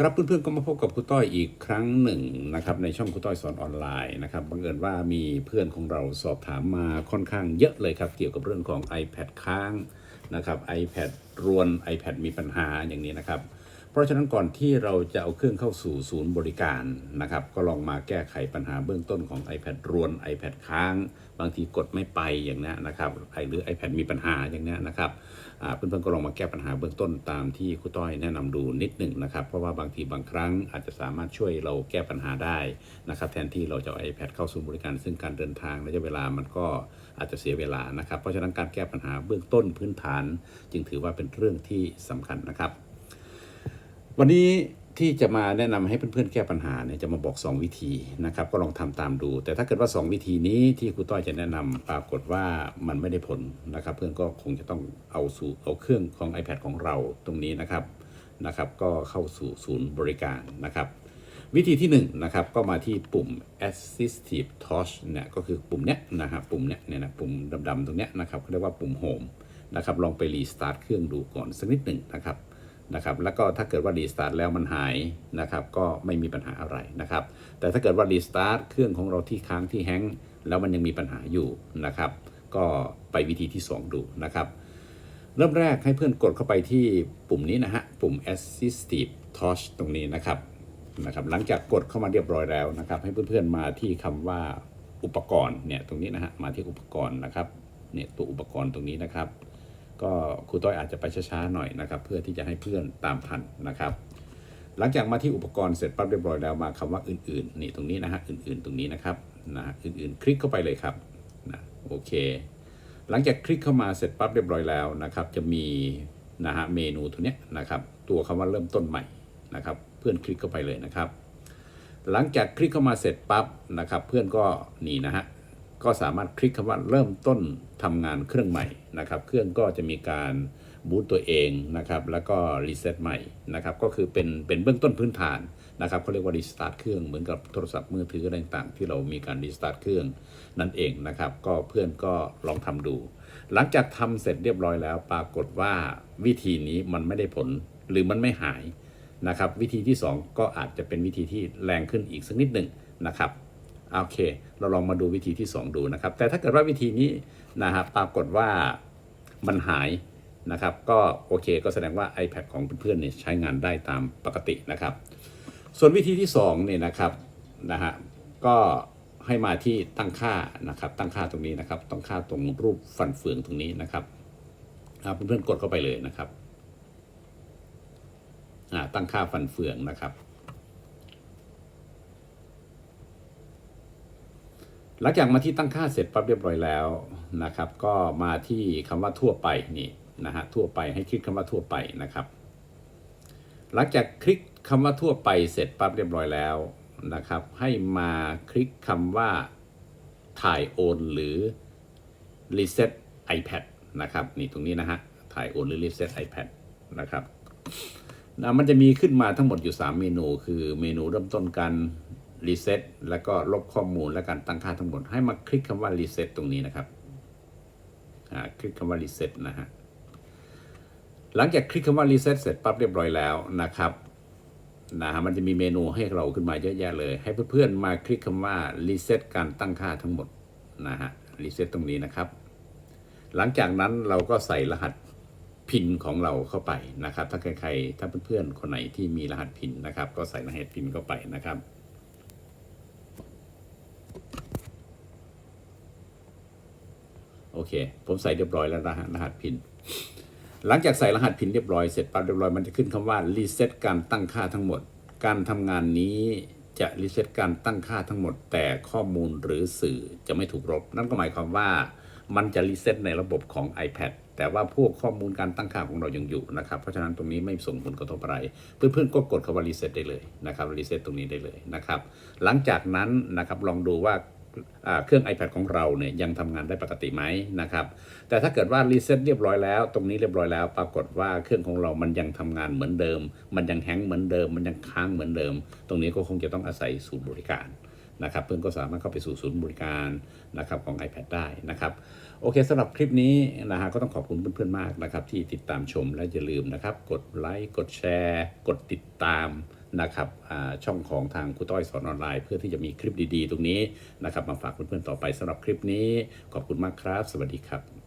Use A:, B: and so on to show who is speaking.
A: ครับเพื่อนๆก็มาพบกับครูต้อยอีกครั้งหนึ่งนะครับในช่องครูต้อยสอนออนไลน์นะครับบังเอิญว่ามีเพื่อนของเราสอบถามมาค่อนข้างเยอะเลยครับ เกี่ยวกับเรื่องของ iPad ค้างนะครับ iPad รวน iPad มีปัญหาอย่างนี้นะครับ ราะฉะนั้นก่อนที่เราจะเอาเครื่องเข้าสู่ศูนย์บริการนะครับ ก็ลองมาแก้ไขปัญหาเบื้องต้นของ iPad รวน iPad ค้าง บางทีกดไม่ไปอย่างนี้นะครับหรือ iPad มีปัญหาอย่างนี้นะครับเพื่อนๆก็ลองมาแก้ปัญหาเบื้องต้นตามที่ครูต้อยแนะนำดูนิดหนึ่งนะครับ เพราะว่าบางทีบางครั้งอาจจะสามารถช่วยเราแก้ปัญหาได้นะครับ แทนที่เราจะเอา iPad เข้าสู่บริการ ซึ่งการเดินทางระยะเวลามันก็อาจจะเสียเวลานะครับ เพราะฉะนั้นการแก้ปัญหาเบื้องต้นพื้นฐาน จึงถือว่าเป็นเรื่องที่สำคัญนะครับ วันนี้ที่จะมาแนะนำให้เพื่อนๆแก้ปัญหาเนี่ยจะมาบอก 2 วิธีนะครับก็ลองทำตามดู แต่ถ้าเกิดว่า 2 วิธีนี้ที่ครูต้อยจะแนะนำปรากฏว่ามันไม่ได้ผลนะครับ เพื่อนก็คงจะต้องเอาสู่เอาเครื่องของ iPad ของเราตรงนี้นะครับนะครับ ก็เข้าสู่ศูนย์บริการนะครับ วิธีที่1นงนะครับก็มาที่ปุ่ม assistive touch เนี่ยก็คือปุ่มเนี้ยนะฮะปุ่มเนี้ยเนี่ยนะปุ่มดำๆตรงเนี้ยนะครับเขาเรียกว่าปุ่ม home นะครับลองไปรีสตาร์ทเครื่องดูก่อนสักนิดหนึ่งนะครับ นะครับแล้วก็ถ้าเกิดว่ารีสตาร์ทแล้วมันหายนะครับก็ไม่มีปัญหาอะไรนะครับแต่ถ้าเกิดว่ารีสตาร์ทเครื่องของเราที่ค้างที่แฮงแล้วมันยังมีปัญหาอยู่นะครับก็ไปวิธีที่ 2 ดูนะครับเริ่มแรกให้เพื่อนกดเข้าไปที่ปุ่มนี้นะฮะปุ่ม assistive touch ตรงนี้นะครับนะครับหลังจากกดเข้ามาเรียบร้อยแล้วนะครับให้เพื่อนๆมาที่คำว่าอุปกรณ์เนี่ยตรงนี้นะฮะมาที่อุปกรณ์นะครับเนี่ยตัวอุปกรณ์ตรงนี้นะครับ ก็ครูต้อยอาจจะไปช้าๆหน่อยนะครับ เพื่อที่จะให้เพื่อนตามทันนะครับ หลังจากมาที่อุปกรณ์เสร็จปั๊บเรียบร้อยแล้วมาคำว่าอื่นๆนี่ตรงนี้นะฮะอื่นๆ ตรงนี้นะครับนะอื่นๆ คลิกเข้าไปเลยครับนะโอเค หลังจากคลิกเข้ามาเสร็จปั๊บเรียบร้อยแล้วนะครับ จะมีนะฮะเมนูตัวเนี้ยนะครับ ตัวคำว่าเริ่มต้นใหม่นะครับ เพื่อนคลิกเข้าไปเลยนะครับ หลังจากคลิกเข้ามาเสร็จปั๊บนะครับ เพื่อนก็นี่นะฮะ ก็สามารถคลิกคำว่าเริ่มต้นทำงานเครื่องใหม่นะครับ เครื่องก็จะมีการบูตตัวเองนะครับ แล้วก็รีเซ็ตใหม่นะครับ ก็คือเป็นเป็นเบื้องต้นพื้นฐานนะครับเขาเรียกว่ารีสตาร์ทเครื่องเหมือนกับโทรศัพท์มือถืออะไรต่างๆ ที่เรามีการรีสตาร์ทเครื่องนั่นเองนะครับ ก็เพื่อนก็ลองทำดู หลังจากทำเสร็จเรียบร้อยแล้ว ปรากฏว่าวิธีนี้มันไม่ได้ผลหรือมันไม่หายนะครับ วิธีที่ 2 ก็อาจจะเป็นวิธีที่แรงขึ้นอีกสักนิดหนึ่งนะครับ โอเค เราลองมาดูวิธีที่ 2 ดูนะครับ แต่ถ้าเกิดว่าวิธีนี้นะครับปรากฏว่ามันหายนะครับ ก็โอเคก็แสดงว่า iPad ของเพื่อนๆเนี่ยใช้งานได้ตามปกตินะครับ ส่วนวิธีที่2เนี่ยนะครับนะฮะก็ให้มาที่ตั้งค่านะครับ ตั้งค่าตรงนี้นะครับ ตั้งค่าตรงรูปฟันเฟืองตรงนี้นะครับเพื่อนๆกดเข้าไปเลยนะครับตั้งค่าฟันเฟืองนะครับ หลังจากมาที่ตั้งค่าเสร็จปั๊บเรียบร้อยแล้วนะครับ ก็มาที่คำว่าทั่วไปนี่นะฮะทั่วไปให้คลิกคำว่าทั่วไปนะครับ หลังจากคลิกคำว่าทั่วไปเสร็จปั๊บเรียบร้อยแล้วนะครับ ให้มาคลิกคำว่าถ่ายโอนหรือ reset iPad นะครับนี่ตรงนี้นะฮะถ่ายโอนหรือ reset iPad นะครับนะมันจะมีขึ้นมาทั้งหมดอยู่ 3 เมนู คือเมนูเริ่มต้นการ reset แล้วก็ลบข้อมูลและการตั้งค่าทั้งหมด ให้มาคลิกคำว่า reset ตตรงนี้นะครับอ่าคลิกคำว่า reset นะฮะหลังจากคลิกคำว่า reset เสร็จปั๊บเรียบร้อยแล้วนะครับนะฮะมันจะมีเมนูให้เราขึ้นมาเยอะแยะเลย ให้เพื่อนๆมาคลิกคำว่า reset การตั้งค่าทั้งหมดนะฮะ reset ตรงนี้นะครับ หลังจากนั้นเราก็ใส่รหัสพินของเราเข้าไปนะครับ ถ้าใครๆถ้าเพื่อนๆคนไหนที่มีรหัสพินนะครับ ก็ใส่รหัสพินเข้าไปนะครับ โอ เค ผมใส่เรียบร้อยแล้วนะฮะรหัสพิน หลังจากใส่รหัสพินเรียบร้อยเสร็จปั๊บเรียบร้อยมันจะขึ้นคำว่า reset การตั้งค่าทั้งหมด การทำงานนี้จะ reset การตั้งค่าทั้งหมด แต่ข้อมูลหรือสื่อจะไม่ถูกลบนั่นก็หมายความว่ามันจะ reset ในระบบของ iPad แต่ว่าพวกข้อมูลการตั้งค่าของเรายังอยู่นะครับ เพราะฉะนั้นตรงนี้ไม่ส่งผลกระทบอะไร เพื่อนๆก็กดคำว่า reset ได้เลยนะครับ reset ตตรงนี้ได้เลยนะครับ หลังจากนั้นนะครับลองดูว่า เครื่อง iPad ของเราเนี่ยยังทำงานได้ปกติไหมนะครับ แต่ถ้าเกิดว่ารีเซ็ตเรียบร้อยแล้ว ตรงนี้เรียบร้อยแล้ว ปรากฏว่าเครื่องของเรามันยังทำงานเหมือนเดิม มันยังแฮงเหมือนเดิม มันยังค้างเหมือนเดิม ตรงนี้ก็คงจะต้องอาศัยศูนย์บริการนะครับเพื่อนก็สามารถเข้าไปสู่ศูนย์บริการนะครับของ iPad ได้นะครับ โอเคสำหรับคลิปนี้นะฮะก็ต้องขอบคุณเพื่อนๆมากนะครับที่ติดตามชมและอย่าลืมนะครับ กดไลค์กดแชร์ กดติดตาม นะครับช่องของทางครูต้อยสอนออนไลน์ เพื่อที่จะมีคลิปดีๆ ตรงนี้นะครับมาฝากเพื่อนๆต่อไปสำหรับคลิปนี้ ขอบคุณมากครับ สวัสดีครับ